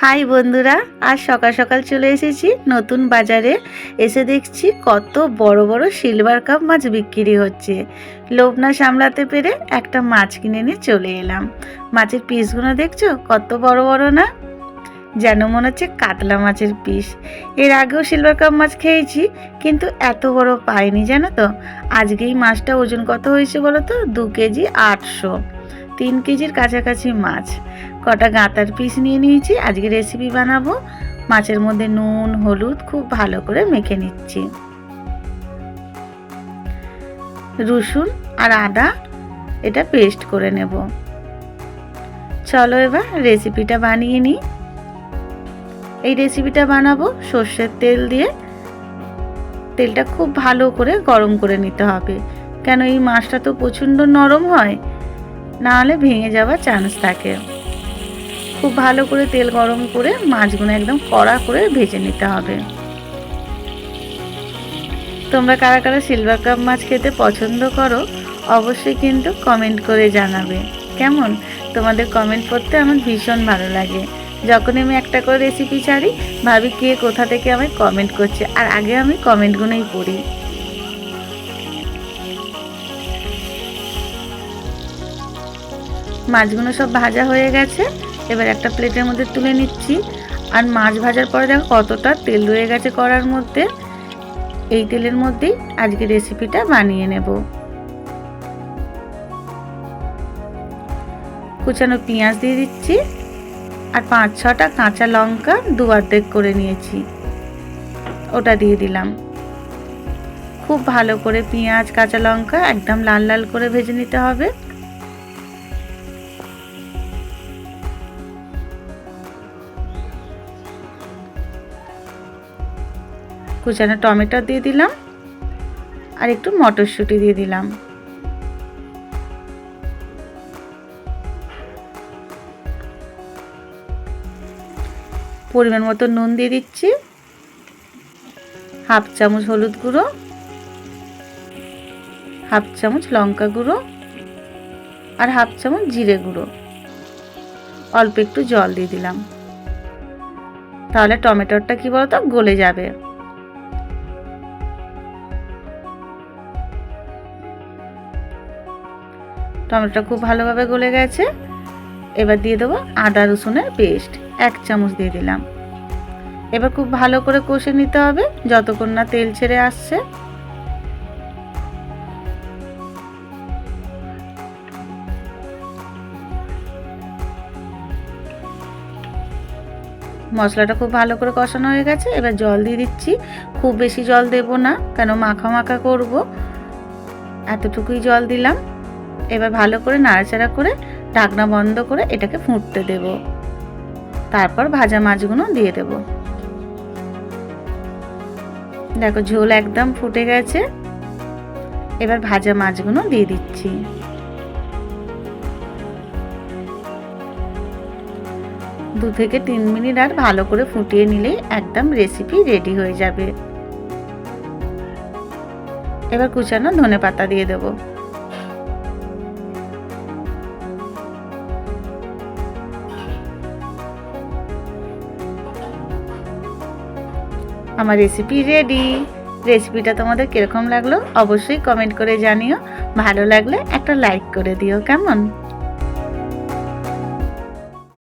High বন্ধুরা, আজ সকাল সকাল চলে এসেছি নতুন বাজারে। এসে দেখছি কত বড় বড় সিলভার কাপ মাছ বিক্রি হচ্ছে। লোভ না সামলাতে পেরে একটা মাছ কিনে নিয়ে চলে এলাম। মাছের পিসগুলো দেখছ? কত বড় বড় না? যেন মনে হচ্ছে কাতলা মাছের পিস এর আগেও সিলভার কাপ মাছ খেয়েছি, কিন্তু এত বড় পাইনি জানো তো? আজকে এই মাছটা ওজন কত হয়েছে বলো তো? দু কেজি আটশো। তিন কেজির কাছাকাছি মাছ। কটা গাঁতার পিস নিয়ে নিয়েছি, আজকে রেসিপি বানাবো। মাছের মধ্যে নুন, হলুদ খুব ভালো করে মেখে নিচ্ছি। রসুন আর আদা, এটা পেস্ট করে নেব। চলো এবার রেসিপিটা বানিয়ে নিই। এই রেসিপিটা বানাবো সর্ষের তেল দিয়ে। তেলটা খুব ভালো করে গরম করে নিতে হবে। কেন এই মাছটা তো প্রচণ্ড নরম হয়। না হলে ভেঙে যাওয়ার চান্স থাকে। খুব ভালো করে তেল গরম করে মাছগুলো একদম কড়া করে ভেজে নিতে হবে। তোমরা কারা কারা সিলভার কাপ মাছ খেতে পছন্দ করো, অবশ্যই কিন্তু কমেন্ট করে জানাবে। কেমন? তোমাদের কমেন্ট করতে আমার ভীষণ ভালো লাগে। যখন আমি একটা করে রেসিপি ছাড়ি, ভাবি কে কোথা থেকে আমায় কমেন্ট করছে। আর আগে আমি কমেন্টগুলোই পড়ি। মাছগুলো সব ভাজা হয়ে গেছে। এবার একটা প্লেটের মধ্যে তুলে নিচ্ছি। আর মাছ ভাজার পরে দেখো কতটা তেল রয়ে গেছে কড়ার মধ্যে। এই তেলের মধ্যেই আজকে রেসিপিটা বানিয়ে নেব। কুচানো পেঁয়াজ দিয়ে দিচ্ছি। আর পাঁচ ছটা কাঁচা লঙ্কা দু অর্ধেক করে নিয়েছি। ওটা দিয়ে দিলাম। খুব ভালো করে পেঁয়াজ, কাঁচা লঙ্কা একদম লাল লাল করে ভেজে নিতে হবে। কুচানো টমেটো দিয়ে দিলাম আর একটু মটরশুঁটি দিয়ে দিলাম। পরিমাণ মতো নুন দিয়ে দিচ্ছি। হাফ চামচ হলুদ গুঁড়ো। হাফ চামচ লঙ্কা গুঁড়ো। আর হাফ চামচ জিরে গুঁড়ো। অল্প একটু জল দিয়ে দিলাম। তাহলে টমেটোটা কি বলতো গলে যাবে। টমেটোটা খুব ভালোভাবে গলে গেছে। এবার দিয়ে দেবো আদা রসুনের পেস্ট। এক চামচ দিয়ে দিলাম। এবার খুব ভালো করে কষে নিতে হবে, যতক্ষণ না তেল ছেড়ে আসছে। মশলাটা খুব ভালো করে কষানো হয়ে গেছে। এবার জল দিয়ে দিচ্ছি। খুব বেশি জল দেব না, কেন মাখা মাখা করব। এতটুকুই জল দিলাম। এবার ভালো করে নাড়াচাড়া করে ঢাকনা বন্ধ করে এটাকে ফুটতে দেব। তারপর ভাজা মাছগুলো দিয়ে দেব। দেখো ঝোল একদম ফুটে গেছে। এবার ভাজা মাছগুলো দিয়ে দিচ্ছি। দু থেকে তিন মিনিট আর ভালো করে ফুটিয়ে নিলেই একদম রেসিপি রেডি হয়ে যাবে। এবার কুচানো ধনে পাতা দিয়ে দেবো। আমার রেসিপি রেডি রেসিপিটা তোমাদের কীরকম লাগল? অবশ্যই কমেন্ট করে জানিও। ভালো লাগলে একটা লাইক করে দিও, কেমন?